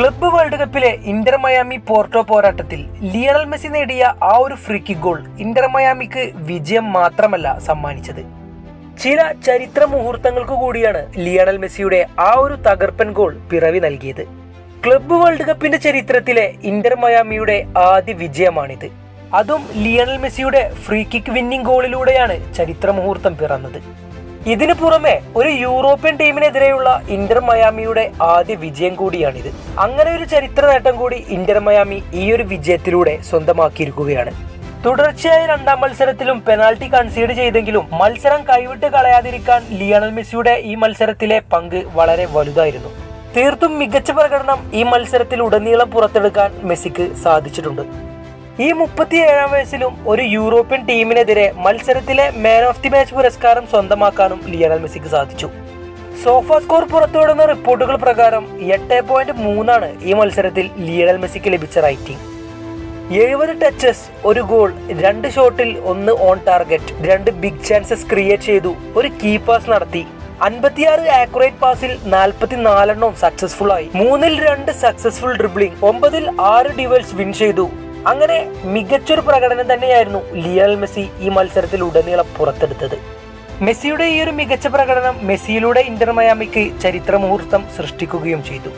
Club world കപ്പിലെ Inter Miami Porto പോരാട്ടത്തിൽ Lionel Messi നേടിയ ആ ഒരു ഫ്രീ കിക്ക് ഗോൾ ഇന്റർ മയാമിക്ക് വിജയം മാത്രമല്ല സമ്മാനിച്ചത്. ചില ചരിത്ര മുഹൂർത്തങ്ങൾക്ക് കൂടിയാണ് ലിയണൽ മെസ്സിയുടെ ആ ഒരു തകർപ്പൻ ഗോൾ പിറവി നൽകിയത്. ക്ലബ്ബ് വേൾഡ് കപ്പിന്റെ ചരിത്രത്തിലെ ഇന്റർ മയാമിയുടെ ആദ്യ വിജയമാണിത്. അതും ലിയണൽ മെസ്സിയുടെ ഫ്രീ കിക്ക് വിന്നിംഗ് ഗോളിലൂടെയാണ് ചരിത്ര മുഹൂർത്തം പിറന്നത്. ഇതിനു പുറമെ ഒരു യൂറോപ്യൻ ടീമിനെതിരെയുള്ള ഇന്റർ മയാമിയുടെ ആദ്യ വിജയം കൂടിയാണിത്. അങ്ങനെ ഒരു ചരിത്ര നേട്ടം കൂടി ഇന്റർ മയാമി ഈ ഒരു വിജയത്തിലൂടെ സ്വന്തമാക്കിയിരിക്കുകയാണ്. തുടർച്ചയായ രണ്ടാം മത്സരത്തിലും പെനാൽറ്റി കൺസീഡ് ചെയ്തെങ്കിലും മത്സരം കൈവിട്ട് കളയാതിരിക്കാൻ ലിയണൽ മെസ്സിയുടെ ഈ മത്സരത്തിലെ പങ്ക് വളരെ വലുതായിരുന്നു. തീർത്തും മികച്ച പ്രകടനം ഈ മത്സരത്തിൽ ഉടനീളം പുറത്തെടുക്കാൻ മെസ്സിക്ക് സാധിച്ചിട്ടുണ്ട്. ഈ മുപ്പത്തിയേഴാം വയസ്സിലും ഒരു യൂറോപ്യൻ ടീമിനെതിരെ മത്സരത്തിലെ മാൻ ഓഫ് ദി മാച്ച് പുരസ്കാരം സ്വന്തമാക്കാനും ലിയണൽ മെസ്സിക്ക് സാധിച്ചു. സോഫ സ്കോർ പുറത്തുവിടുന്ന റിപ്പോർട്ടുകൾ പ്രകാരം എട്ട് പോയിന്റ് മൂന്നാണ് ഈ മത്സരത്തിൽ ലിയണൽ മെസ്സിക്ക് ലഭിച്ച റൈറ്റിംഗ് എഴുപത് ടച്ചസ് ഒരു ഗോൾ രണ്ട് ഷോട്ടിൽ ഒന്ന് ഓൺ ടാർഗറ്റ് രണ്ട് ബിഗ് ചാൻസസ് ക്രിയേറ്റ് ചെയ്തു ഒരു കീ പാസ് നടത്തി. അൻപത്തിയാറ് ആക്യുറേറ്റ് പാസിൽ നാൽപ്പത്തി നാലെണ്ണം സക്സസ്ഫുൾ ആയി. മൂന്നിൽ രണ്ട് സക്സസ്ഫുൾ ഡ്രിബ്ലിംഗ് ഒമ്പതിൽ ആറ് ഡിവൽസ് വിൻ ചെയ്തു. അങ്ങനെ മികച്ചൊരു പ്രകടനം തന്നെയായിരുന്നു ലിയൽ മെസ്സി ഈ മത്സരത്തിൽ ഉടനീളം പുറത്തെടുത്തത്. മെസ്സിയുടെ ഈ ഒരു മികച്ച പ്രകടനം മെസ്സിയിലൂടെ ഇന്റർ മയാമിക്ക് ചരിത്ര മുഹൂർത്തം സൃഷ്ടിക്കുകയും ചെയ്തു.